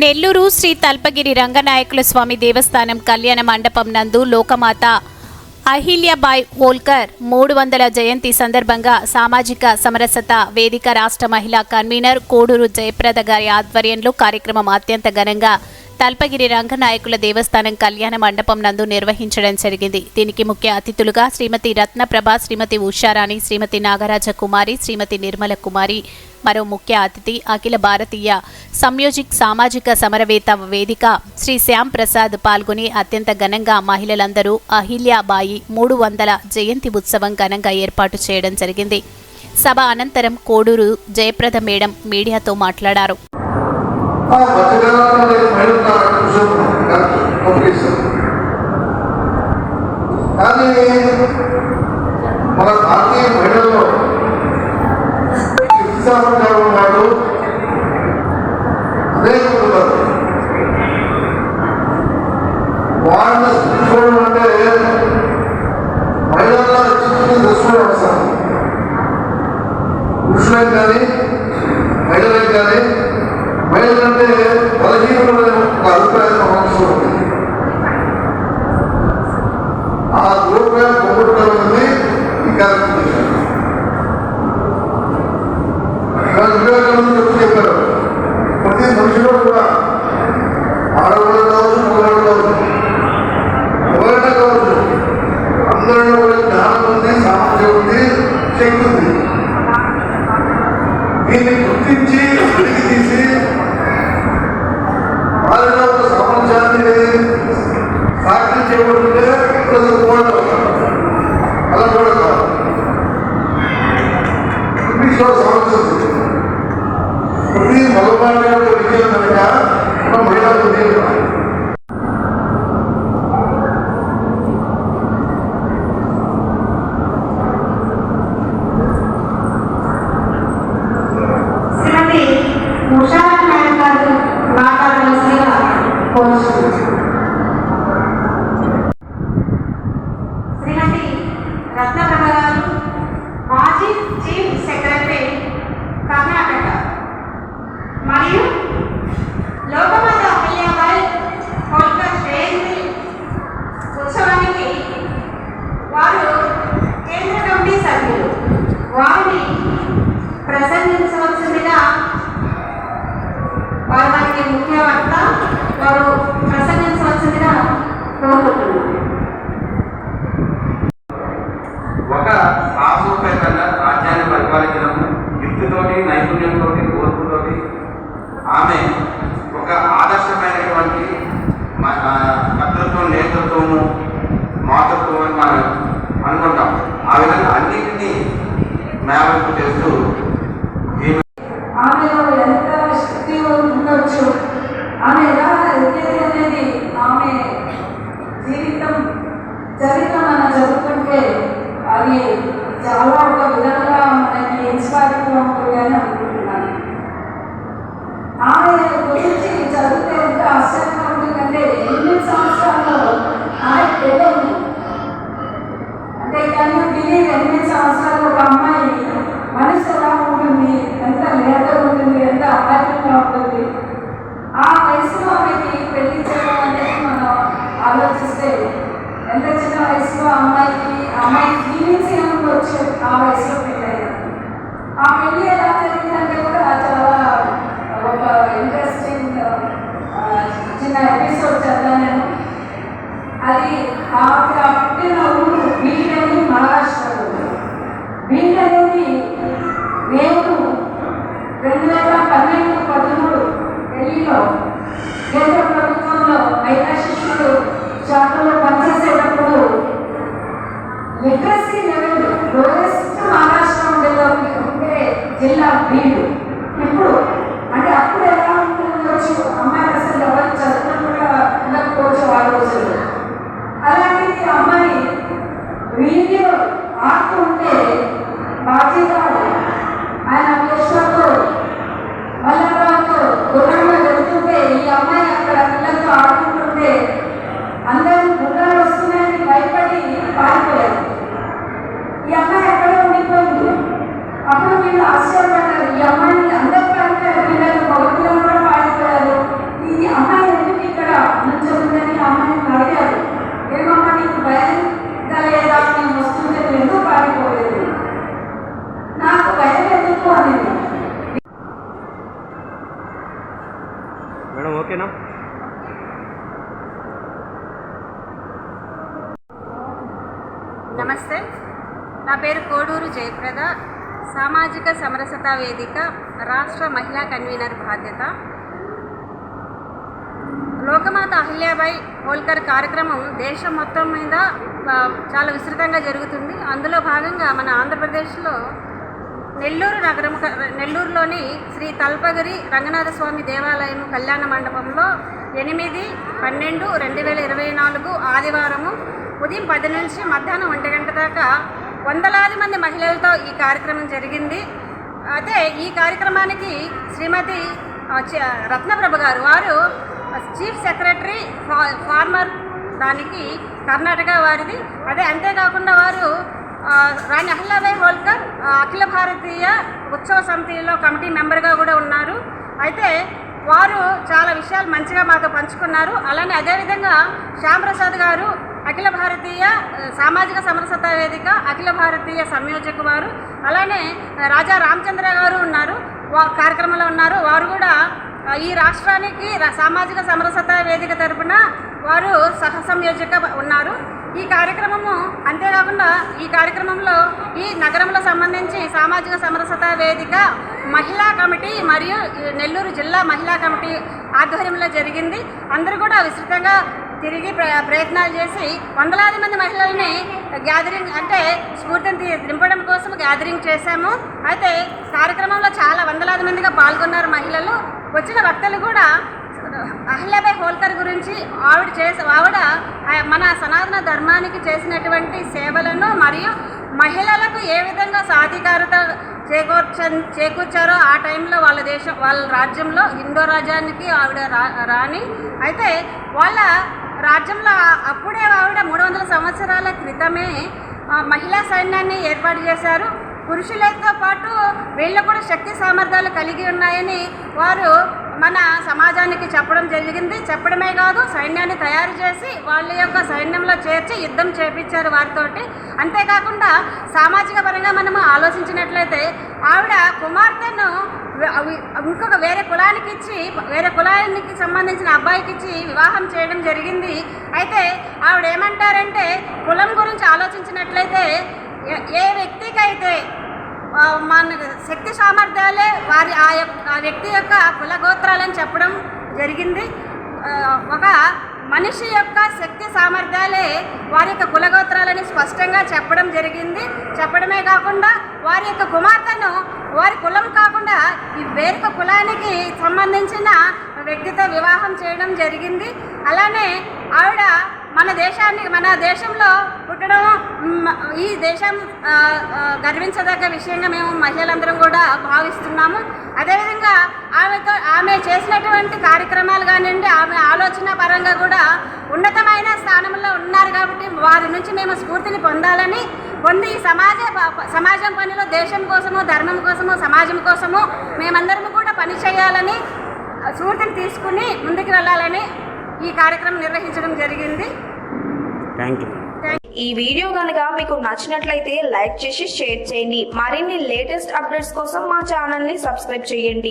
నెల్లూరు శ్రీ తల్పగిరి రంగనాయకుల స్వామి దేవస్థానం కళ్యాణ మండపం నందు లోకమాత అహిల్యాబాయ్ హోల్కర్ మూడు వందల జయంతి సందర్భంగా సామాజిక సమరసత వేదిక రాష్ట్ర మహిళా కన్వీనర్ కోడూరు జయప్రద గారి ఆధ్వర్యంలో కార్యక్రమం అత్యంత ఘనంగా తల్పగిరి రంగనాయకుల దేవస్థానం కళ్యాణ మండపం నందు నిర్వహించడం జరిగింది. దీనికి ముఖ్య అతిథులుగా శ్రీమతి రత్నప్రభ శ్రీమతి ఉషారాణి శ్రీమతి నాగరాజ కుమారి శ్రీమతి నిర్మల కుమారి మరో ముఖ్య అతిథి అఖిల భారతీయ సంయోజిక్ సామాజిక సమరవేత వేదిక శ్రీ శ్యామ్ ప్రసాద్ పాల్గొని అత్యంత ఘనంగా మహిళలందరూ అహిల్యాబాయి మూడు వందల జయంతి ఉత్సవం ఘనంగా ఏర్పాటు చేయడం జరిగింది. సభ అనంతరం కోడూరు జయప్రద మేడం మీడియాతో మాట్లాడారు ఆ మధ్యకాలంలో నేను మహిళలు పంపిస్తాను కానీ మన భారతీయ మహిళల్లో హింసాచారం ఉన్నాడు అనేక ఉన్నారు వాళ్ళని చూడడం అంటే మహిళల్లో చిన్న దర్శనం అవసరం. పురుషులకు కానీ మహిళలకు కానీ ఆమె ఒక ఆదర్శమైనటువంటి మ- ఆ, కర్తృత్వం నేతృత్వము మాతృత్వం అని మనం అనుకుంటాం. ఆ విధంగా అన్నింటినీ మేరకు చేస్తూ ఈమె ఆమెలో ఎంత శక్తి ఉండొచ్చు ఆమె ఎలా ఎదిగేది అనేది ఆమె జీవితం చరిత్ర మనం చదువుకుంటే అది చాలా ఒక విధంగా అమ్మాయికి అమ్మాయి ఫీలింగ్స్ ఏముండొచ్చు ఆ వయసులో పెళ్ళి ఆ పెళ్లి ఓకేనా నమస్తే. నా పేరు కోడూరు జయప్రద. సామాజిక సమరసత వేదిక రాష్ట్ర మహిళా కన్వీనర్ బాధ్యత. లోకమాత అహిల్యాబాయి హోల్కర్ కార్యక్రమం దేశం మొత్తం మీద చాలా విస్తృతంగా జరుగుతుంది. అందులో భాగంగా మన ఆంధ్రప్రదేశ్లో నెల్లూరు నగరం నెల్లూరులోని శ్రీ తల్పగిరి రంగనాథ స్వామి దేవాలయం కళ్యాణ మండపంలో ఎనిమిది పన్నెండు రెండు వేల ఇరవై నాలుగు ఆదివారము ఉదయం పది నుంచి మధ్యాహ్నం ఒంటి గంట దాకా వందలాది మంది మహిళలతో ఈ కార్యక్రమం జరిగింది. అయితే ఈ కార్యక్రమానికి శ్రీమతి రత్నప్రభ గారు వారు చీఫ్ సెక్రటరీ ఫార్మర్ దానికి కర్ణాటక వారిది. అదే అంతేకాకుండా వారు రాణి అహ్లాబాయి హోల్కర్ అఖిల భారతీయ ఉత్సవ సమితిలో కమిటీ మెంబర్గా కూడా ఉన్నారు. అయితే వారు చాలా విషయాలు మంచిగా మాతో పంచుకున్నారు. అలానే అదేవిధంగా శ్యాంప్రసాద్ గారు అఖిల భారతీయ సామాజిక సమరసత వేదిక అఖిల భారతీయ సంయోజక వారు అలానే రాజా రామచంద్ర గారు ఉన్నారు. వా కార్యక్రమంలో ఉన్నారు. వారు కూడా ఈ రాష్ట్రానికి సామాజిక సమరసత వేదిక తరపున వారు సహ సంయోజక ఉన్నారు. ఈ కార్యక్రమము అంతేకాకుండా ఈ కార్యక్రమంలో ఈ నగరంలో సంబంధించి సామాజిక సమరసత వేదిక మహిళా కమిటీ మరియు నెల్లూరు జిల్లా మహిళా కమిటీ ఆధ్వర్యంలో జరిగింది. అందరూ కూడా విస్తృతంగా తిరిగి ప్ర- ప్రయత్నాలు చేసి వందలాది మంది మహిళల్ని గ్యాదరింగ్ అంటే స్ఫూర్తిని తి- నింపడం కోసం గ్యాదరింగ్ చేశాము. అయితే కార్యక్రమంలో చాలా వందలాది మందిగా పాల్గొన్నారు మహిళలు. వచ్చిన వక్తలు కూడా అహిల్యాబాయి హోల్కర్ గురించి ఆవిడ చేసే ఆవిడ మన సనాతన ధర్మానికి చేసినటువంటి సేవలను మరియు మహిళలకు ఏ విధంగా సాధికారత చేకూర్చ చేకూర్చారో ఆ టైంలో వాళ్ళ దేశం వాళ్ళ రాజ్యంలో హిందూ రాజ్యానికి ఆవిడ రా రాణి. అయితే వాళ్ళ రాజ్యంలో అప్పుడే ఆవిడ మూడు వందల సంవత్సరాల క్రితమే మహిళా సైన్యాన్ని ఏర్పాటు చేశారు. పురుషులతో పాటు వీళ్ళు కూడా శక్తి సామర్థ్యాలు కలిగి ఉన్నాయని వారు మన సమాజానికి చెప్పడం జరిగింది. చెప్పడమే కాదు సైన్యాన్ని తయారు చేసి వాళ్ళ యొక్క సైన్యంలో చేర్చి యుద్ధం చేపించారు వారితోటి. అంతేకాకుండా సామాజిక పరంగా మనము ఆలోచించినట్లయితే ఆవిడ కుమార్తెను ఇంకొక వేరే కులానికి ఇచ్చి వేరే కులానికి సంబంధించిన అబ్బాయికి ఇచ్చి వివాహం చేయడం జరిగింది. అయితే ఆవిడ ఏమంటారంటే కులం గురించి ఆలోచించినట్లయితే ఏ- వ్యక్తికైతే మన శక్తి సామర్థ్యాలే వారి ఆ యొక్క ఆ వ్యక్తి యొక్క కుల గోత్రాలని చెప్పడం జరిగింది. ఒక మనిషి యొక్క శక్తి సామర్థ్యాలే వారి యొక్క కులగోత్రాలని స్పష్టంగా చెప్పడం జరిగింది. చెప్పడమే కాకుండా వారి యొక్క కుమార్తెను వారి కులం కాకుండా ఈ వేరొక కులానికి సంబంధించిన వ్యక్తితో వివాహం చేయడం జరిగింది. అలానే ఆవిడ మన దేశాన్ని మన దేశంలో పుట్టడం ఈ దేశం గర్వించదగ్గ విషయంగా మేము మహిళలందరం కూడా భావిస్తున్నాము. అదేవిధంగా ఆమెతో ఆమె చేసినటువంటి కార్యక్రమాలు కానివ్వండి ఆమె ఆలోచన పరంగా కూడా ఉన్నతమైన స్థానంలో ఉన్నారు కాబట్టి వారి నుంచి మేము స్ఫూర్తిని పొందాలని పొంది ఈ సమాజ సమాజం పనిలో దేశం కోసము ధర్మం కోసము సమాజం కోసము మేమందరం కూడా పని చేయాలని స్ఫూర్తిని తీసుకుని ముందుకు వెళ్ళాలని ఈ కార్యక్రమం నిర్వహించడం జరిగింది. థ్యాంక్ యూ ఈ వీడియో కనుక మీకు నచ్చినట్లయితే లైక్ చేసి షేర్ చేయండి. మరిన్ని లేటెస్ట్ అప్డేట్స్ కోసం మా ఛానల్ని సబ్స్క్రైబ్ చేయండి.